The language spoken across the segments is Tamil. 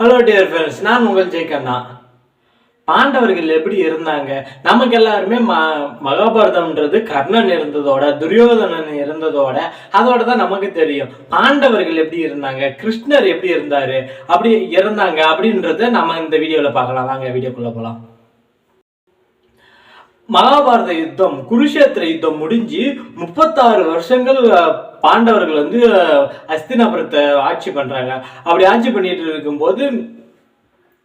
ஹலோ டியர் ஃப்ரெண்ட்ஸ் நான் உங்கள் ஜெயக்கண்ணா. பாண்டவர்கள் எப்படி இருந்தாங்க? நமக்கு எல்லாருமே ம மகாபாரதம்ன்றது கர்ணன் இருந்ததோட துரியோதனன் இருந்ததோட அதோட தான் நமக்கு தெரியும். பாண்டவர்கள் எப்படி இருந்தாங்க? கிருஷ்ணர் எப்படி இருந்தாரு? அப்படி இருந்தாங்க அப்படின்றத நம்ம இந்த வீடியோவில் பார்க்கலாம். வாங்க வீடியோக்குள்ளே போகலாம் மகாபாரத யுத்தம் குருஷேத்திர யுத்தம் முடிஞ்சு முப்பத்தாறு வருஷங்கள் பாண்டவர்கள் வந்து அஸ்தினாபுரத்தை ஆட்சி பண்றாங்க. அப்படி ஆட்சி பண்ணிட்டு இருக்கும்போது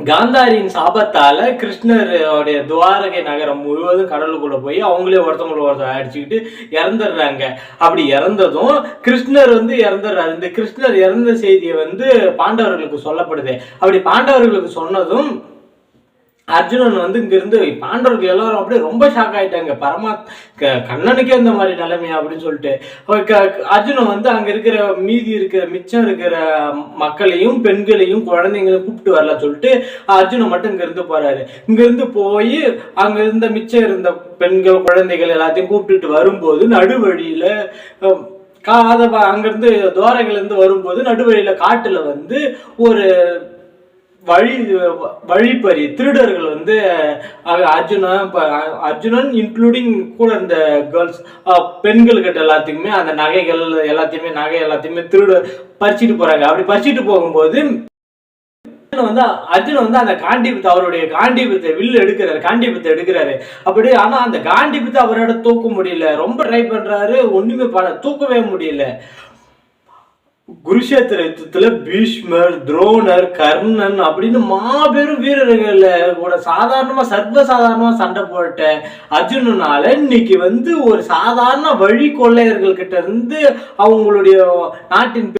காந்தாரியின் சாபத்தால கிருஷ்ணருடைய துவாரகை நகரம் முழுவதும் கடலுக்குள்ள போய் அவங்களே ஒருத்தவங்களை ஒருத்தர் அடிச்சுக்கிட்டு இறந்துடுறாங்க. அப்படி இறந்ததும் கிருஷ்ணர் வந்து இறந்துடுறாரு. இந்த கிருஷ்ணர் இறந்த செய்தியை வந்து பாண்டவர்களுக்கு சொல்லப்படுது. அப்படி பாண்டவர்களுக்கு சொன்னதும் அர்ஜுனன் வந்து இங்கிருந்து பாண்டவர்கள் எல்லாரும் அப்படியே ரொம்ப ஷாக் ஆயிட்டாங்க. பரமா க- கண்ணனுக்கே இந்த மாதிரி நிலைமை அப்படின்னு சொல்லிட்டு. க- அர்ஜுனன் வந்து அங்க இருக்கிற மீதி இருக்கிற மிச்சம் இருக்கிற மக்களையும் பெண்களையும் குழந்தைங்களையும் கூப்பிட்டு வரல சொல்லிட்டு அர்ஜுனன் மட்டும் இங்கிருந்து போறாரு. இங்கிருந்து போய் அங்க இருந்த மிச்சம் இருந்த பெண்கள் குழந்தைகள் எல்லாத்தையும் கூப்பிட்டுட்டு வரும்போது நடுவழியில காத அங்கிருந்து துவாரகையில இருந்து வரும்போது நடுவழியில காட்டுல வந்து ஒரு வழி வழிப்பறி திருடர்கள் வந்து அஹ், அர்ஜுனன் இப்போ அர்ஜுனன் இன்க்ளூடிங் கூட இருந்த கேர்ள்ஸ் பெண்கள்கிட்ட எல்லாத்துக்குமே அந்த நகைகள் எல்லாத்தையுமே நகை எல்லாத்தையுமே திருட பறிச்சுட்டு போறாங்க. அப்படி பறிச்சுட்டு போகும்போது வந்து அர்ஜுன் வந்து அந்த காண்டிபத்தை அவருடைய காண்டிபத்தை வில்லு எடுக்கிறாரு காண்டிபத்தை எடுக்கிறாரு. அப்படி ஆனா அந்த காண்டிபத்தை அவரோட தூக்க முடியல. ரொம்ப ட்ரை பண்றாரு ஒண்ணுமே பண்ண தூக்கவே முடியல. குருஷேத்திரத்துல பீஷ்மர் துரோணர் கர்ணன் அப்படின்னு மாபெரும் வீரர்கள் கூட சாதாரணமா சர்வசாதாரணமா சண்டை போட்ட அர்ஜுனனால இன்னைக்கு வந்து ஒரு சாதாரண வழி கொள்ளையர்கள் கிட்ட இருந்து அவங்களுடைய நாட்டின்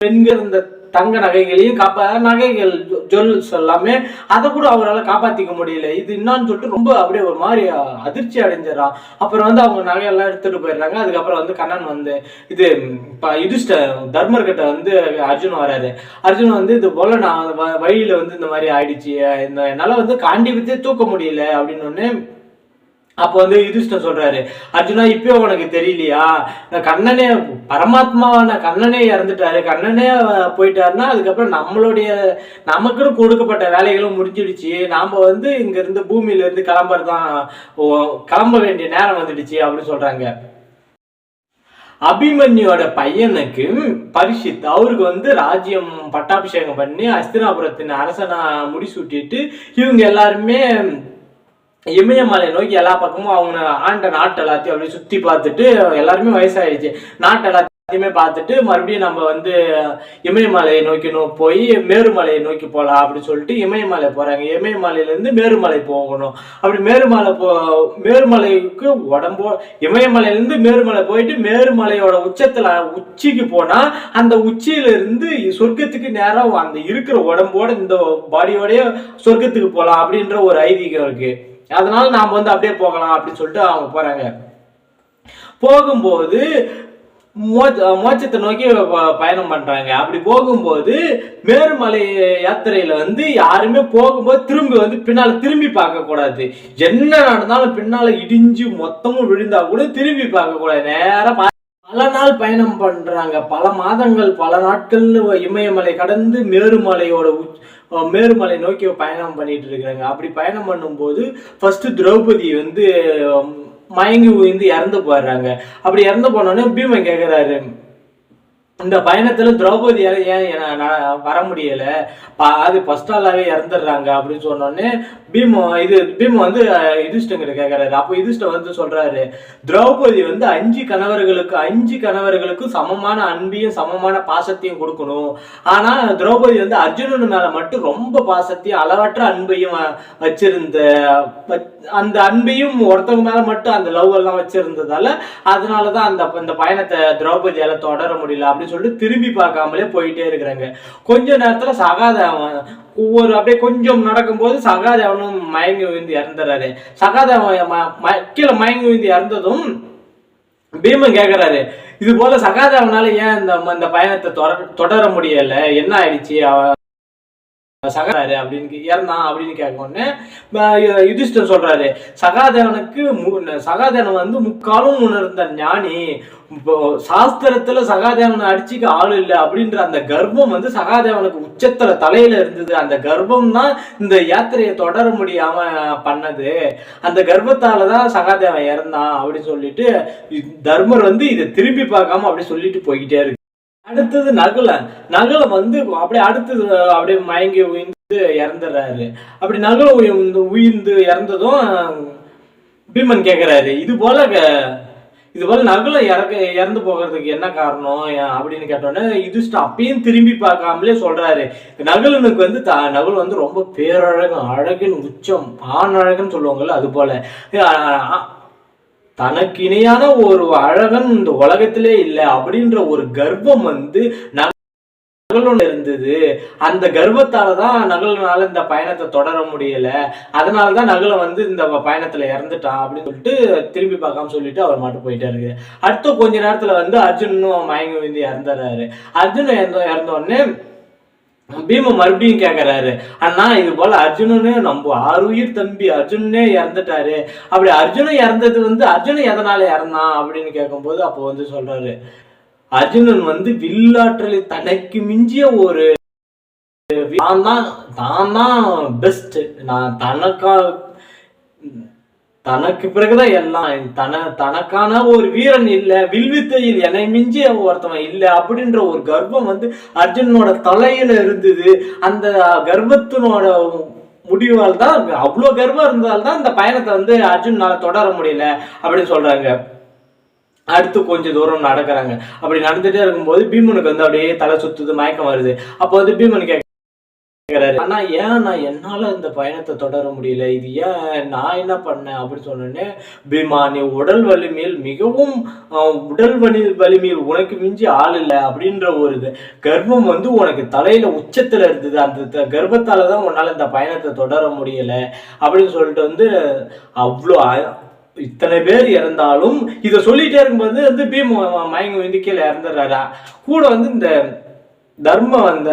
பெண்கள் இந்த தங்க நகைகளையும் காப்பா நகைகள் ஜுவல்ஸ் எல்லாமே அதை கூட அவரால் காப்பாற்றிக்க முடியல. இது என்னன்னு சொல்லிட்டு ரொம்ப அப்படியே ஒரு மாதிரி அதிர்ச்சி அடைஞ்சிடறான் அப்புறம் வந்து அவங்க நகையெல்லாம் எடுத்துகிட்டு போயிடுறாங்க. அதுக்கப்புறம் வந்து கண்ணன் வந்து இது இப்போ யுதிஷ்ட தர்மர்கிட்ட வந்து அர்ஜுன் வராரு. அர்ஜுன் வந்து இது போல நான் வ- வந்து இந்த மாதிரி ஆயிடுச்சு. இந்த என்னால் வந்து காண்டி வித்தே தூக்க முடியல அப்படின்னு ஒன்று அப்போ வந்து யுதிஷ்டன் சொல்றாரு அர்ஜுனா இப்போ உனக்கு தெரியலையா? கண்ணனே பரமாத்மாவான கண்ணனே இறந்துட்டாரு. கண்ணனே போயிட்டாருன்னா அதுக்கப்புறம் நம்மளுடைய நமக்குன்னு கொடுக்கப்பட்ட வேலைகளும் முடிஞ்சிடுச்சு. நாம வந்து இங்க இருந்து பூமியில இருந்து கிளம்ப வேண்டிய நேரம் வந்துடுச்சு அப்படின்னு சொல்றாங்க. அபிமன்யோட பையனுக்கு பரிஷித் அவருக்கு வந்து ராஜ்யம் பட்டாபிஷேகம் பண்ணி அஸ்தினாபுரத்தின் அரசனா முடிசூட்டிட்டு இவங்க எல்லாருமே இமயமலை நோக்கி எல்லா பக்கமும் அவங்க ஆண்ட நாட்டு எல்லாத்தையும் அப்படியே சுத்தி பார்த்துட்டு எல்லாருமே வயசாயிடுச்சு. நாட்டு எல்லாத்தையுமே பார்த்துட்டு மறுபடியும் நம்ம வந்து இமயமலையை நோக்கி நோ போய் மேருமலையை நோக்கி போகலாம் அப்படின்னு சொல்லிட்டு இமயமலை போறாங்க. இமயமலையிலேருந்து மேருமலை போகணும். அப்படி மேருமலை போ மேருமலைக்கு உடம்போ இமயமலையிலேருந்து மேருமலை போயிட்டு மேருமலையோட உச்சத்துல உச்சிக்கு போனா அந்த உச்சியிலிருந்து சொர்க்கத்துக்கு நேராக அந்த இருக்கிற உடம்போட இந்த பாடியோடய சொர்க்கத்துக்கு போகலாம் அப்படின்ற ஒரு ஐதீகம் இருக்கு. அதனால நாம வந்து அப்படியே போகலாம் அப்படின்னு சொல்லிட்டு அவங்க போறாங்க. போகும்போது மோட்ச மோட்சத்தை நோக்கி ப- பயணம் பண்றாங்க. அப்படி போகும்போது மேருமலை யாத்திரையில வந்து யாருமே போகும்போது திரும்பி வந்து பின்னால திரும்பி பார்க்க கூடாது. என்ன நடந்தாலும் பின்னால இடிஞ்சு மொத்தமும் விழுந்தா கூட திரும்பி பார்க்க கூடாது. நேரா பல நாள் பயணம் பண்றாங்க. பல மாதங்கள் பல நாட்கள் இமயமலை கடந்து மேருமலையோட உச்- மேருமலை நோக்கி பயணம் பண்ணிட்டு இருக்கிறாங்க அப்படி பயணம் பண்ணும்போது ஃபர்ஸ்ட் திரௌபதி வந்து மயங்கி உயிர்ந்து இறந்து போயிடுறாங்க. அப்படி இறந்து போனோடனே பீமன் கேட்குறாரு இந்த பயணத்துல திரௌபதியால ஏன் வர முடியல? அது ஃபர்ஸ்ட் இறந்துடுறாங்க அப்படின்னு சொன்னோடனே பீமம் இது பீம் வந்து யுதிஷ்டங்கிட்ட கேக்குறாரு. அப்போ யுதிஷ்டன் வந்து சொல்றாரு திரௌபதி வந்து அஞ்சு கணவர்களுக்கு அஞ்சு கணவர்களுக்கும் சமமான அன்பையும் சமமான பாசத்தையும் கொடுக்கணும். ஆனா திரௌபதி வந்து அர்ஜுனன் மேல மட்டும் ரொம்ப பாசத்தையும் அளவற்ற அன்பையும் வச்சிருந்த அந்த அன்பையும் ஒருத்தவங்க மேல மட்டும் அந்த லவ் எல்லாம் வச்சிருந்ததால அதனாலதான் அந்த இந்த பயணத்தை திரௌபதியால தொடர முடியல. அப்படின்னு சொல்லிட்டு திரும்பி பார்க்காமலே போயிட்டே இருக்கிறாங்க. கொஞ்ச நேரத்துல சகாதேவன் ஒவ்வொரு அப்படியே கொஞ்சம் நடக்கும்போது சகாதேவனும் மயங்கி விழுந்து இறந்துறாரு சகாதேவன் ம- ம- கீழே மயங்கி விழுந்து இறந்ததும் பீமன் கேக்குறாரு இது போல சகாதேவனால ஏன் இந்த இந்த பயணத்தை தொடர தொடர முடியல? என்ன ஆயிடுச்சு? சகாரு அப்படின்னு இறந்தான் அப்படின்னு கேட்க உடனே யுதிஷ்டர் சொல்றாரு சகாதேவனுக்கு மு- சகாதேவன் வந்து முக்காலும் உணர்ந்த ஞானி இப்போ சாஸ்திரத்துல சகாதேவனை அடிச்சுக்க ஆள் இல்லை அப்படின்ற அந்த கர்ப்பம் வந்து சகாதேவனுக்கு உச்சத்துல தலையில இருந்தது. அந்த கர்ப்பம் தான் இந்த யாத்திரையை தொடர முடியாம பண்ணது. அந்த கர்ப்பத்தால தான் சகாதேவன் இறந்தான் அப்படின்னு சொல்லிட்டு தர்மர் வந்து இதை திரும்பி பார்க்காம அப்படி சொல்லிட்டு போய்கிட்டே இருக்கு. அடுத்தது நகலை. நகலை வந்து அப்படியே அடுத்தது அப்படியே மயங்கி உயிர்ந்து இறந்துடுறாரு அப்படி நகுலம் உயிர்ந்து உயிர்ந்து இறந்ததும் பீமன் கேட்குறாரு இது போல க- இது போல நகுலம் இறக்க இறந்து போகிறதுக்கு என்ன காரணம் அப்படின்னு கேட்டோன்னே யுதிஷ்டர் அப்பயும் திரும்பி பார்க்காமலே சொல்றாரு. நகுலனுக்கு வந்து த நகுல் வந்து ரொம்ப பேரழகம் அழகின் உச்சம் ஆண் அழகுன்னு சொல்லுவாங்கல்ல அது போல. தனக்கு இணையான ஒரு அழகன் இந்த உலகத்திலே இல்லை அப்படின்ற ஒரு கர்வம் வந்து நகலோட இருந்தது. அந்த கர்வத்தால தான் நகலனால இந்த பயணத்தை தொடர முடியல. அதனால தான் நகலை வந்து இந்த பயணத்துல இறந்துட்டான் அப்படின்னு சொல்லிட்டு திரும்பி பார்க்காம சொல்லிட்டு அவர் மட்டும் போயிட்டே இருக்கு அடுத்த கொஞ்ச நேரத்துல வந்து அர்ஜுனும் மயங்கி வந்து இறந்துடுறாரு அர்ஜுன் இறந்த இறந்த உடனே பீம மறுபடியும் கேட்குறாரு அண்ணா இது போல அர்ஜுனனே நம்ம ஆறுயிர் தம்பி அர்ஜுனனே இறந்துட்டாரு. அப்படி அர்ஜுனன் இறந்தது வந்து அர்ஜுனன் எதனால இறந்தான் அப்படின்னு கேட்கும்போது அப்போ வந்து சொல்றாரு. அர்ஜுனன் வந்து வில்லாற்றலை தனக்கு மிஞ்சிய ஒரு தான் தான் தான் தான் பெஸ்ட் நான் தனக்கா தனக்கு பிறகுதான் எல்லாம் தன தனக்கான ஒரு வீரன் இல்லை வில்வித்தையில் என்னை மிஞ்சிய ஒருத்தவன் இல்லை அப்படின்ற ஒரு கர்ப்பம் வந்து அர்ஜுனோட தலையில இருந்தது. அந்த கர்ப்பத்தினோட முடிவால் தான் அவ்வளோ கர்வம் இருந்தால் தான் இந்த பயணத்தை வந்து அர்ஜுனால தொடர முடியல அப்படின்னு சொல்றாங்க. அடுத்து கொஞ்சம் தூரம் நடக்கிறாங்க. அப்படி நடந்துட்டே இருக்கும்போது பீமனுக்கு வந்து அப்படியே தலை சுத்துது மயக்கம் வருது. அப்போ வந்து பீமன் கேட்க ஆனா ஏன் நான் என்னால இந்த பயணத்தை தொடர முடியல? இது ஏன் நான் என்ன பண்ணேன் அப்படின்னு சொன்னோடனே பீமா நீ உடல் வலிமையில் மிகவும் உடல் வலி வலிமையில் உனக்கு மிஞ்சி ஆள் இல்லை அப்படின்ற ஒரு இது. கர்ப்பம் வந்து உனக்கு தலையில உச்சத்துல இருந்தது. அந்த கர்ப்பத்தால தான் உன்னால இந்த பயணத்தை தொடர முடியல அப்படின்னு சொல்லிட்டு வந்து அவ்வளோ இத்தனை பேர் இறந்தாலும் இதை சொல்லிட்டே இருக்கும்போது வந்து பீம் மயங்க வந்து கீழே இறந்துடுறாரா. கூட வந்து இந்த தர்மம் அந்த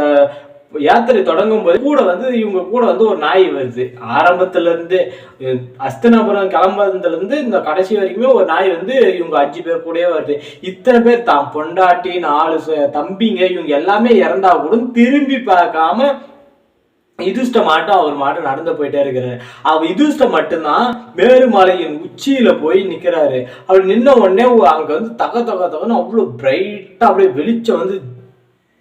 யாத்திரை தொடங்கும் போது கூட வந்து இவங்க கூட வந்து ஒரு நாய் வருது. ஆரம்பத்துல இருந்து அஹ், அஸ்தினாபுரம் கிளம்புறதுல இருந்து இந்த கடைசி வரைக்குமே ஒரு நாய் வந்து இவங்க அஞ்சு பேர் கூடயே வருது. இத்தனை பேர் தான் பொண்டாட்டி நாலு ச- தம்பிங்க இவங்க எல்லாமே இறந்தா கூட திரும்பி பார்க்காம இதுஷ்ட மாட்டம் அவர் மாட்டம் நடந்து போயிட்டே இருக்கிறாரு. அவர் இதுஷ்ட மட்டும்தான் மேருமலையின் உச்சியில போய் நிக்கிறாரு. அவர் நின்ன உடனே அங்க வந்து தக தக தகன்னு அவ்வளவு பிரைட்டா அப்படியே வெளிச்சம் வந்து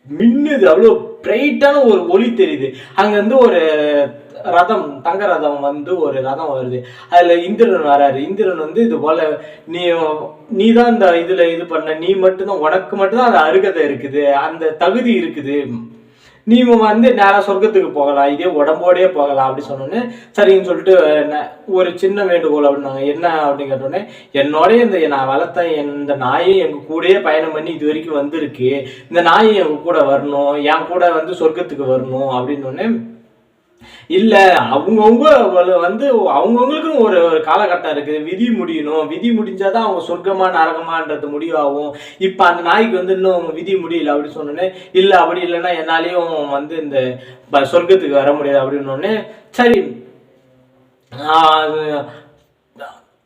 மின்னுது. அவ்வளோ பிரைட்டான ஒரு ஒளி தெரியுது. அங்க வந்து ஒரு ரதம் தங்க ரதம் வந்து ஒரு ரதம் வருது. அதுல இந்திரன் வராரு. இந்திரன் வந்து இது போல நீ நீ தான் இந்த இதுல இது பண்ண. நீ மட்டும்தான் உனக்கு மட்டும்தான் அது அருகதை இருக்குது. அந்த தகுதி இருக்குது. நீ வந்து நேராக சொர்க்கத்துக்கு போகலாம் இதே உடம்போடயே போகலாம் அப்படின்னு சொன்னோன்னே சரின்னு சொல்லிட்டு ஒரு சின்ன வேண்டுகோள் அப்படின்னாங்க. என்ன அப்படின்னு கேட்டோடனே என்னோடய இந்த நான் வளர்த்த இந்த நாயும் எங்கள் கூடயே பயணம் பண்ணி இது வரைக்கும் வந்திருக்கு. இந்த நாயும் எங்கள் கூட வரணும் என் கூட வந்து சொர்க்கத்துக்கு வரணும் அப்படின்னு இல்லை அவங்கவுங்க வந்து அவங்கவுங்களுக்கும் ஒரு ஒரு காலகட்டம் இருக்குது. விதி முடியணும். விதி முடிஞ்சாதான் அவங்க சொர்க்கமா நரகமான்றது முடிவாகும். இப்போ அந்த நாய்க்கு வந்து இன்னும் விதி முடியல அப்படின்னு சொன்னோன்னே இல்லை அப்படி இல்லைன்னா என்னாலையும் வந்து இந்த சொர்க்கத்துக்கு வர முடியாது அப்படின்னு சரி.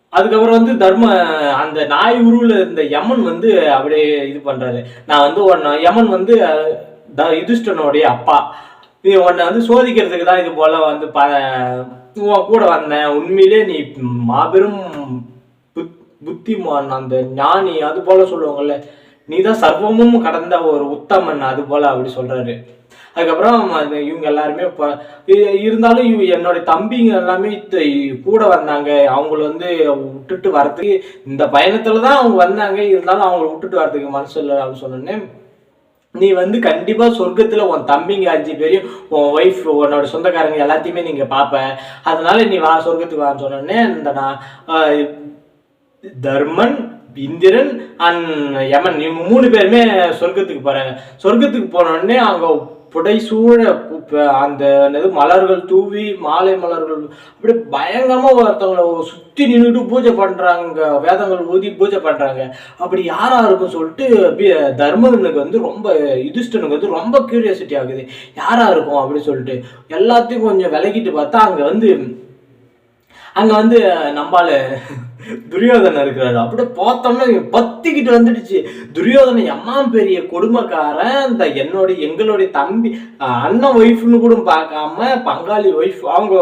அதுக்கப்புறம் வந்து தர்ம அந்த நாய் உருவில் இருந்த யமன் வந்து அப்படியே இது பண்றாரு. நான் வந்து உன்னை யமன் வந்து த- யுதிஷ்டனுடைய அப்பா. நீ உன்னை வந்து சோதிக்கிறதுக்கு தான் இது போல வந்து ப உன் கூட வந்தேன். உண்மையிலே நீ மாபெரும் புத்- புத்திமான் அந்த ஞானி அது போல சொல்லுவாங்கல்ல. நீ தான் சர்வமும் கடந்த ஒரு உத்தமன் அது போல அப்படி சொல்றாரு. அதுக்கப்புறம் அந்த இவங்க எல்லாருமே இப்போ இருந்தாலும் இவ என்னோட தம்பிங்க எல்லாமே கூட வந்தாங்க. அவங்கள வந்து விட்டுட்டு வரதுக்கு இந்த பயணத்துல தான் அவங்க வந்தாங்க. இருந்தாலும் அவங்கள விட்டுட்டு வர்றதுக்கு மனசு இல்லை அப்படின்னு சொன்னோன்னே நீ வந்து கண்டிப்பாக சொர்க்கத்தில் உன் தம்பிங்க அஞ்சு பேரையும் உன் ஒய்ஃப் உன்னோட சொந்தக்காரங்க எல்லாத்தையுமே நீங்கள் பார்ப்ப அதனால நீ வா சொர்க்கத்துக்கு வான்னு சொன்னோடனே இந்த நான் தர்மன் இந்திரன் அண்ட் யமன் இவங்க மூணு பேருமே சொர்க்கத்துக்கு போகிறாங்க சொர்க்கத்துக்கு போனோடனே அவங்க புடைசூழ அந்த என்னது மலர்கள் தூவி மாலை மலர்கள் அப்படியே பயங்கரமாக ஒருத்தவங்களை சுற்றி நின்றுட்டு பூஜை பண்ணுறாங்க வேதங்கள் ஊதி பூஜை பண்ணுறாங்க அப்படி யாராக இருக்கும் சொல்லிட்டு தர்மனுக்கு வந்து ரொம்ப யுதிஷ்டனுக்கு வந்து ரொம்ப கியூரியாசிட்டி ஆகுது. யாராக இருக்கும் அப்படின்னு சொல்லிட்டு எல்லாத்தையும் கொஞ்சம் விலகிட்டு பார்த்தா அங்கே வந்து அங்கே வந்து நம்மால துரியோதனன் இருக்கிறாரு. அப்படியே பார்த்தோம்னா பத்திக்கிட்டு வந்துடுச்சு. துரியோதனை எம்மா பெரிய கொடுமைக்காரன். இந்த என்னுடைய எங்களுடைய தம்பி அண்ணன் ஒய்ஃப்னு கூட பார்க்காம பங்காளி ஒய்ஃப் அவங்க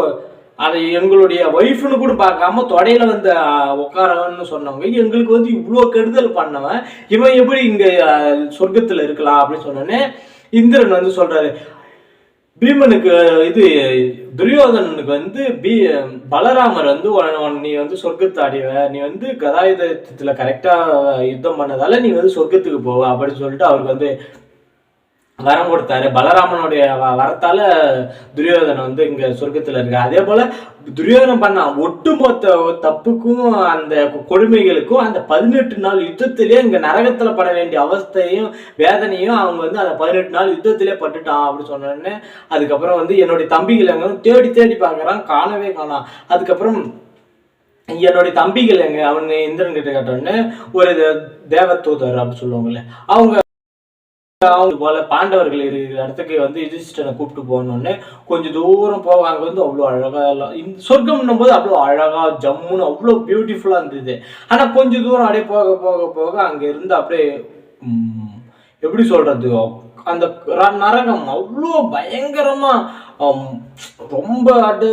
அதை எங்களுடைய ஒய்ஃப்னு கூட பார்க்காம தொடையில வந்து உட்காரன்னு சொன்னவங்க. எங்களுக்கு வந்து இவ்வளோ கெடுதல் பண்ணவன். இவன் எப்படி இங்க சொர்க்கத்துல இருக்கலாம் அப்படின்னு சொன்னோன்னே இந்திரன் வந்து சொல்றாரு பீமனுக்கு இது துரியோதனனுக்கு வந்து பீ பலராமர் வந்து நீ வந்து சொர்க்கத்தை அடைவ நீ வந்து கதாயுதத்துல கரெக்டா யுத்தம் பண்ணதால நீ வந்து சொர்க்கத்துக்கு போவ அப்படின்னு சொல்லிட்டு அவருக்கு வந்து வரம் கொடுத்தாரு. பலராமனுடைய வரத்தால துரியோதனை வந்து இங்க சொர்க்கத்துல இருக்கு அதே போல துரியோதனம் பண்ண ஒட்டுமொத்த தப்புக்கும் அந்த கொடுமைகளுக்கும் அந்த பதினெட்டு நாள் யுத்தத்திலே இங்க நரகத்துல பட வேண்டிய அவஸ்தையும் வேதனையும் அவங்க வந்து அந்த பதினெட்டு நாள் யுத்தத்திலே பட்டுட்டான் அப்படின்னு சொன்னோடனே அதுக்கப்புறம் வந்து என்னுடைய தம்பிகள் எங்க தேடி தேடி பாக்குறான் காணவே காணாம் அதுக்கப்புறம் என்னுடைய தம்பிகள் எங்க அவனு இந்திரன் கிட்ட கேட்டோடனே ஒரு தேவ தேவதூதர் அப்படின்னு சொல்லுவாங்கல்ல அவங்க அவங்க போல பாண்டவர்கள் இருக்கிற இடத்துக்கு வந்து யுதிஷ்டனை கூப்பிட்டு போனோடனே கொஞ்சம் தூரம் போக அங்கே வந்து அவ்வளோ அழகாக எல்லாம் இந்த சொர்க்கம்னும் போது அவ்வளோ அழகாக ஜம்முன்னு அவ்வளோ பியூட்டிஃபுல்லாக இருந்தது. ஆனால் கொஞ்சம் தூரம் அப்படியே போக போக போக அங்கே இருந்து அப்படியே எப்படி சொல்கிறது அந்த நரகம் அவ்வளோ பயங்கரமாக ரொம்ப அடு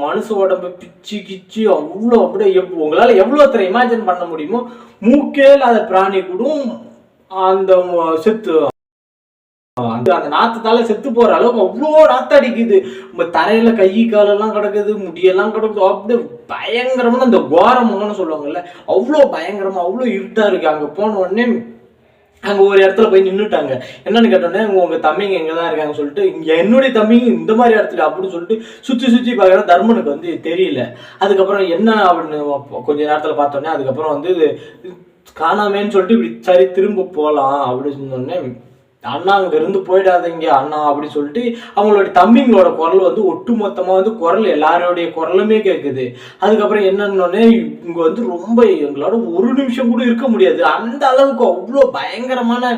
மனுஷ உடம்பு பிச்சு கிச்சு அவ்வளோ அப்படியே எவ் உங்களால் எவ்வளோ இமேஜின் பண்ண முடியுமோ மூக்கே இல்லாத பிராணி கூட அந்த செத்து அந்த அந்த நாத்தத்தால செத்து போற அளவுக்கு அவ்வளோ நாத்து அடிக்குது. நம்ம தரையில கை காலெல்லாம் கிடக்குது முடியெல்லாம் கிடக்குது. அப்படியே பயங்கரமான அந்த கோரமுகன்னு சொல்லுவாங்கல்ல அவ்வளோ பயங்கரமா அவ்வளோ இருட்டா இருக்கு. அங்க போன உடனே அங்க ஒரு இடத்துல போய் நின்றுட்டாங்க என்னன்னு கேட்டோன்னே உங்க தம்பிங்க எங்க தான் இருக்காங்க சொல்லிட்டு இங்க என்னுடைய தம்பிங்க இந்த மாதிரி இடத்துல அப்படின்னு சொல்லிட்டு சுத்தி சுத்தி பார்க்குற தர்மனுக்கு வந்து தெரியல. அதுக்கப்புறம் என்ன அப்படின்னு கொஞ்ச நேரத்துல பார்த்தோன்னே அதுக்கப்புறம் வந்து காணாமேன்னு சொல்லிட்டு இப்படி சரி திரும்ப போகலாம் அப்படின்னு சொன்னோடனே அண்ணா அங்கே இருந்து போயிடாதீங்க அண்ணா அப்படின்னு சொல்லிட்டு அவங்களோட தம்பிங்களோட குரல் வந்து ஒட்டுமொத்தமாக வந்து குரல் எல்லாரோடைய குரலுமே கேட்குது அதுக்கப்புறம் என்னன்னொன்னே இங்கே வந்து ரொம்ப எங்களோட ஒரு நிமிஷம் கூட இருக்க முடியாது. அந்த அளவுக்கு அவ்வளோ பயங்கரமான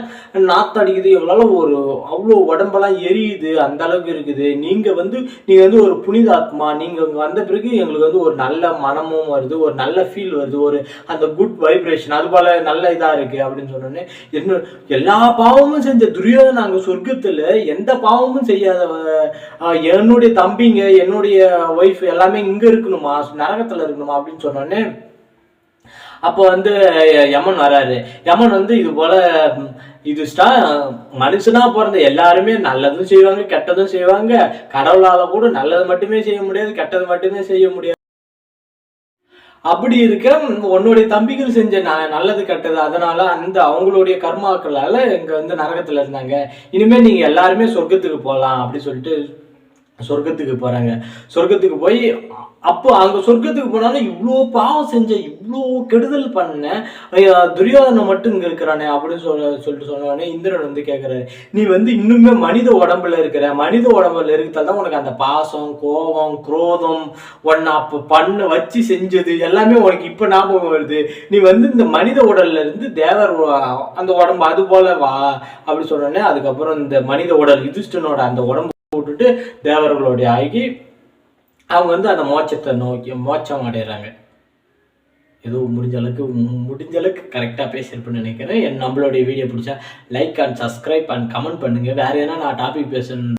நாத்து அடிக்குது. எங்களால் ஒரு அவ்வளோ உடம்பெல்லாம் எரியுது. அந்த அளவுக்கு இருக்குது. நீங்கள் வந்து நீங்கள் வந்து ஒரு புனித ஆத்மா நீங்கள் இங்கே வந்த பிறகு எங்களுக்கு வந்து ஒரு நல்ல மனமும் வருது. ஒரு நல்ல ஃபீல் வருது. ஒரு அந்த குட் வைப்ரேஷன் அது போல நல்ல இதாக இருக்குது அப்படின்னு சொன்னோன்னே என்ன எல்லா பாவமும் செஞ்ச துரியோதன அங்கே சொர்க்கத்துல எந்த பாவமும் செய்யாத என்னுடைய தம்பிங்க என்னுடைய ஒய்ஃப் எல்லாமே இங்க இருக்கணுமா? நரகத்துல இருக்கணுமா? அப்படின்னு சொன்னோன்னே அப்போ வந்து யமன் வராரு. யமன் வந்து இது போல இது ஸ்டா மனுஷனா பிறந்த எல்லாருமே நல்லதும் செய்வாங்க கெட்டதும் செய்வாங்க. கடவுளால கூட நல்லது மட்டுமே செய்ய முடியாது கெட்டது மட்டுமே செய்ய முடியாது. அப்படி இருக்க உன்னுடைய தம்பிகள் செஞ்ச நல்லது கெட்டது அதனால அந்த அவங்களுடைய கர்மாக்களால இங்க வந்து நரகத்துல இருந்தாங்க. இனிமே நீங்க எல்லாருமே சொர்க்கத்துக்கு போகலாம் அப்படி சொல்லிட்டு சொர்க்கத்துக்கு போகிறாங்க சொர்க்கத்துக்கு போய் அப்போ அங்கே சொர்க்கத்துக்கு போனாலும் இவ்வளோ பாவம் செஞ்ச இவ்வளோ கெடுதல் பண்ண ஐயா, துரியோதனை மட்டும் இங்கே இருக்கிறானே அப்படின்னு சொல்ல சொல்லிட்டு சொன்னோடனே இந்திரன் வந்து கேட்குறாரு நீ வந்து இன்னுமே மனித உடம்புல இருக்கிற மனித உடம்புல இருக்கிறதால தான் உனக்கு அந்த பாசம் கோபம் குரோதம் உன்னை அப்போ பண்ண வச்சு செஞ்சது எல்லாமே உனக்கு இப்போ ஞாபகம் வருது. நீ வந்து இந்த மனித உடல்ல இருந்து தேவர் அந்த உடம்பு அது போல வா அப்படி சொன்னோடனே அதுக்கப்புறம் இந்த மனித உடல் யுதிஷ்டனோட அந்த உடம்பு விட்டுட்டு தேவர்களுடைய ஆகி அவங்க வந்து அந்த மோட்சத்தை நோக்கி மோட்சம் அடைகிறாங்க ஏதோ முடிஞ்ச அளவுக்கு முடிஞ்ச அளவுக்கு கரெக்டாக பேசியிருப்பேன்னு நினைக்கிறேன். என் நம்மளுடைய வீடியோ பிடிச்சா like and subscribe and comment பண்ணுங்கள் வேறு எதனா நான் டாபிக் பேசணும்